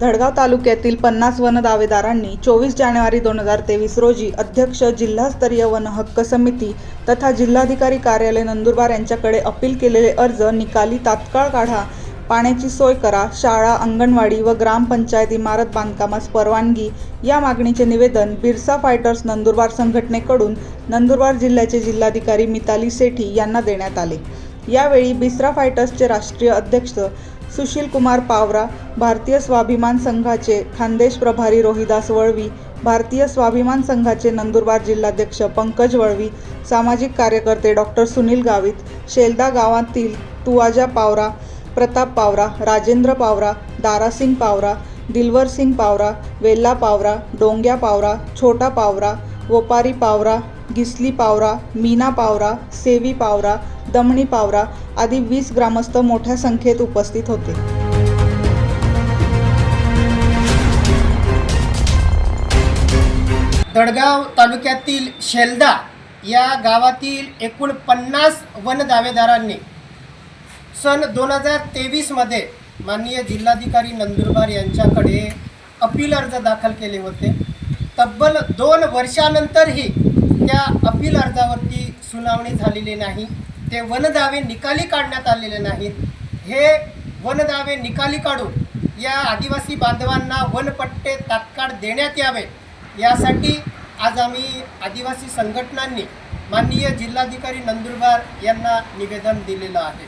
धडगाव तालुक्यातील पन्नास वन दावेदारांनी चोवीस जानेवारी दोन हजार तेवीस रोजी अध्यक्ष जिल्हास्तरीय वन हक्क समिती तथा जिल्हाधिकारी कार्यालय नंदुरबार यांच्याकडे अपील केलेले अर्ज निकाली तात्काळ काढा पाण्याची सोय करा शाळा अंगणवाडी व ग्रामपंचायत इमारत बांधकामास परवानगी या मागणीचे निवेदन बिरसा फायटर्स नंदुरबार संघटनेकडून नंदुरबार जिल्ह्याचे जिल्हाधिकारी मिताली सेठी यांना देण्यात आले. यावेळी बिसरा फायटर्सचे राष्ट्रीय अध्यक्ष सुशील कुमार पावरा भारतीय स्वाभिमान संघाचे खानदेश प्रभारी रोहिदास वळवी भारतीय स्वाभिमान संघाचे नंदुरबार जिल्हाध्यक्ष पंकज वळवी सामाजिक कार्यकर्ते डॉक्टर सुनील गावित शेलदा गावातील तुवाजा पावरा प्रताप पावरा राजेंद्र पावरा दारासिंग पावरा दिलवर सिंग पावरा वेल्ला पावरा डोंग्या पावरा छोटा पावरा वोपारी पावरा गिसली पावरा मीना पावरा सेवी पावरा दमणी पावरा आदी वीस ग्रामस्थ मोठ्या संख्येत उपस्थित होते. दडगाव तालुक्यातील शेलदा या गावातील एकूण पन्नास वन दावेदारांनी सन दोन हजार तेवीसमध्ये माननीय जिल्हाधिकारी नंदुरबार यांच्याकडे अपील अर्ज दाखल केले होते. तब्बल दोन वर्षानंतरही त्या अपील अर्जावरती सुनावणी झालेली नाही. ते वनदावे निकाली काढण्यात आलेले नाहीत. हे वनदावे निकाली काढून या आदिवासी बांधवांना वनपट्टे तात्काळ देण्यात यावे. यासाठी आज आम्ही आदिवासी संघटनांनी माननीय जिल्हाधिकारी नंदुरबार यांना निवेदन दिलेलं आहे.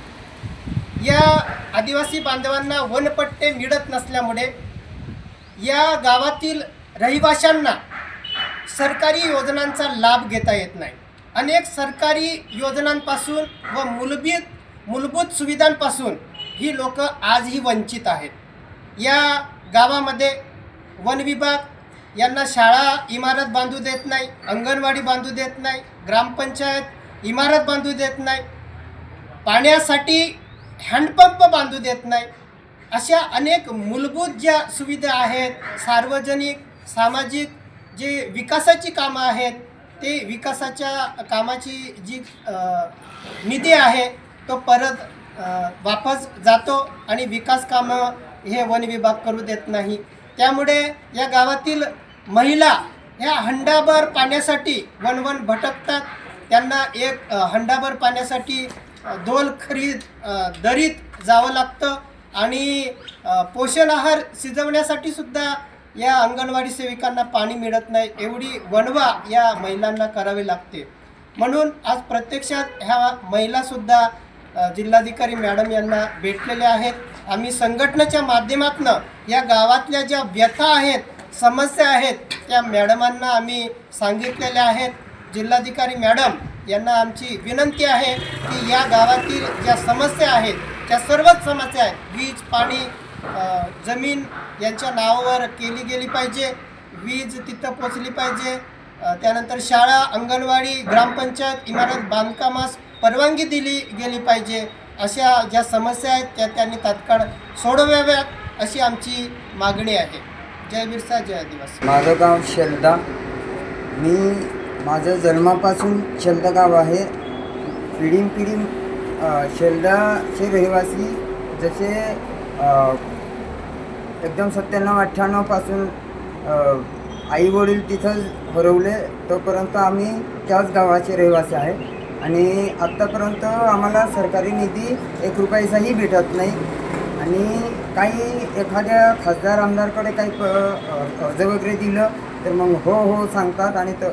या आदिवासी बांधवांना वनपट्टे मिळत नसल्यामुळे या गावातील रहिवाशांना सरकारी योजनांचा लाभ घेता येत नाही. अनेक सरकारी योजनांपासून व मूलभूत मूलभूत सुविधांपासून ही लोक आजही वंचित आहेत. या गावामध्ये वन विभाग यांना शाळा इमारत बांधू देत नाही अंगणवाडी बांधू देत नाही ग्रामपंचायत इमारत बांधू देत नाही पाण्यासाठी हँडपंप बांधू देत नाही अशा अनेक मूलभूत ज्या सुविधा आहेत सार्वजनिक सामाजिक जे विकासाची कामं आहेत ते विकासाच्या कामाची जी निधी आहे तो परत वापस जातो आणि विकास कामं हे वन विभाग करू देत नाही. त्यामुळे या गावातील महिला ह्या हंडाभर पाण्यासाठी वनवन भटकतात. त्यांना एक हंडाभर पाण्यासाठी दोल खरीद दरीत जावं लागतं आणि पोषण आहार शिजवण्यासाठी सुद्धा या अंगणवाडी सेविकांना पाणी मिळत नाही एवढी वणवा या महिलांना करावी लागते. म्हणून आज प्रत्यक्षात ह्या महिलासुद्धा जिल्हाधिकारी मॅडम यांना भेटलेल्या आहेत. आम्ही संघटनेच्या माध्यमातून या गावातल्या ज्या व्यथा आहेत समस्या आहेत त्या मॅडमांना आम्ही सांगितलेल्या आहेत. जिल्हाधिकारी मॅडम यांना आमची विनंती आहे की या गावातील ज्या समस्या आहेत त्या सर्वच समस्या आहेत. वीज पाणी जमीन यांच्या नावावर केली गेली पाहिजे वीज तिथं पोचली पाहिजे. त्यानंतर शाळा अंगणवाडी ग्रामपंचायत इमारत बांधकामास परवानगी दिली गेली पाहिजे. अशा ज्या समस्या आहेत त्या त्यांनी तात्काळ सोडवाव्यात अशी आमची मागणी आहे. जय बिरसा जय आदिवासी. माझं गाव शेलदा. मी माझं जन्मापासून शेलदा गाव आहे. पिढीन पिढी शेलदाचे रहिवासी जसे एकदम सत्त्याण्णव अठ्ठ्याण्णवपासून आई वडील तिथं हरवले तोपर्यंत आम्ही त्याच गावाचे रहिवासी आहे. आणि आत्तापर्यंत आम्हाला सरकारी निधी एक रुपयाचाही भेटत नाही. आणि काही एखाद्या खासदार आमदारकडे काही प अर्ज वगैरे दिलं तर मग हो हो सांगतात आणि त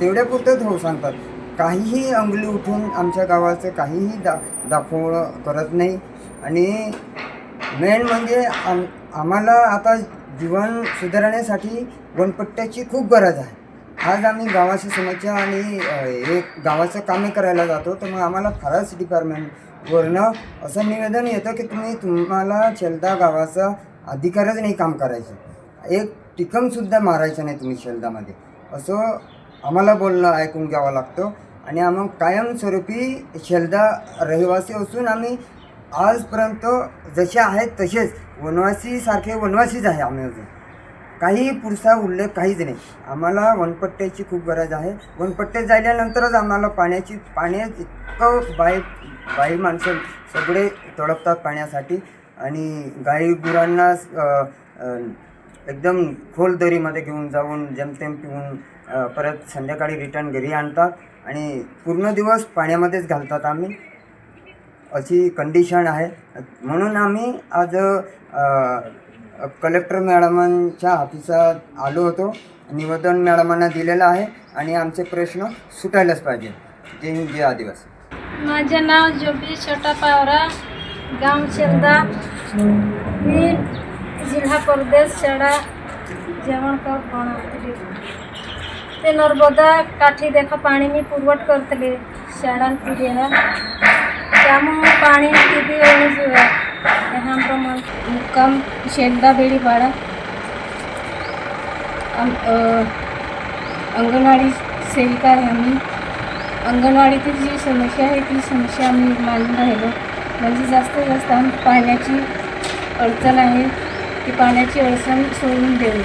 तेवढ्यापुरतंच हो सांगतात. काहीही अंगली उठून आमच्या गावाचं काहीही दा दाखवणं करत नाही. आणि मेन म्हणजे आम आम्हाला आता जीवन सुधारण्यासाठी वनपट्ट्याची खूप गरज आहे. आज आम्ही गावाची समस्या आणि एक गावाचं कामे करायला जातो तर मग आम्हाला फॉरेस्ट डिपार्टमेंटवरनं असं निवेदन येतं की तुम्ही तुम्हाला शेलदा गावाचा अधिकारच नाही काम करायचं. एक टिकमसुद्धा मारायचं नाही तुम्ही शेलदामध्ये. असं आम्हाला बोलणं ऐकून घ्यावं लागतं. आणि आम्ही कायमस्वरूपी शेलदा रहिवासी असून आम्ही आजपर्यंत जसे आहेत तसेच वनवासीसारखे वनवासीच आहे आम्ही अजून. काही पुढचा उल्लेख काहीच नाही. आम्हाला वनपट्ट्याची खूप गरज आहे. वनपट्ट्यात जायल्यानंतरच आम्हाला पाण्याची पाण्यात इतकं बाई बाई माणसं सगळे तडपतात पाण्यासाठी. आणि गाई गुरांना एकदम खोल दरीमध्ये घेऊन जाऊन जेमतेम पिऊन परत संध्याकाळी रिटर्न घरी आणतात. आणि पूर्ण दिवस पाण्यामध्येच घालतात आम्ही. अशी कंडिशन आहे. म्हणून आम्ही आज कलेक्टर मॅडमांच्या ऑफिसात आलो होतो. निवेदन मॅडमांना दिलेलं आहे आणि आमचे प्रश्न सुटायलाच पाहिजे जय हिंद जय आदिवासी. माझे नाव जोबी छोटा पावरा गाव शेलदा मी जिल्हा परदेश शाळा जेवणकर बनवते. ते नर्मदा काठी देखा पाणी मी पुरवठ करतले शाळां त्यामुळं पाणी किती वेळ हाम्रो मन मुक्काम शेलदा बेडीपाडा आम अंगणवाडी सेविका आहे आम्ही अंगणवाडीतील जी समस्या आहे ती समस्या आम्ही मांडून राहिलो म्हणजे जास्तीत जास्त आम्ही पाण्याची अडचण आहे ती पाण्याची अडचण सोडून देऊ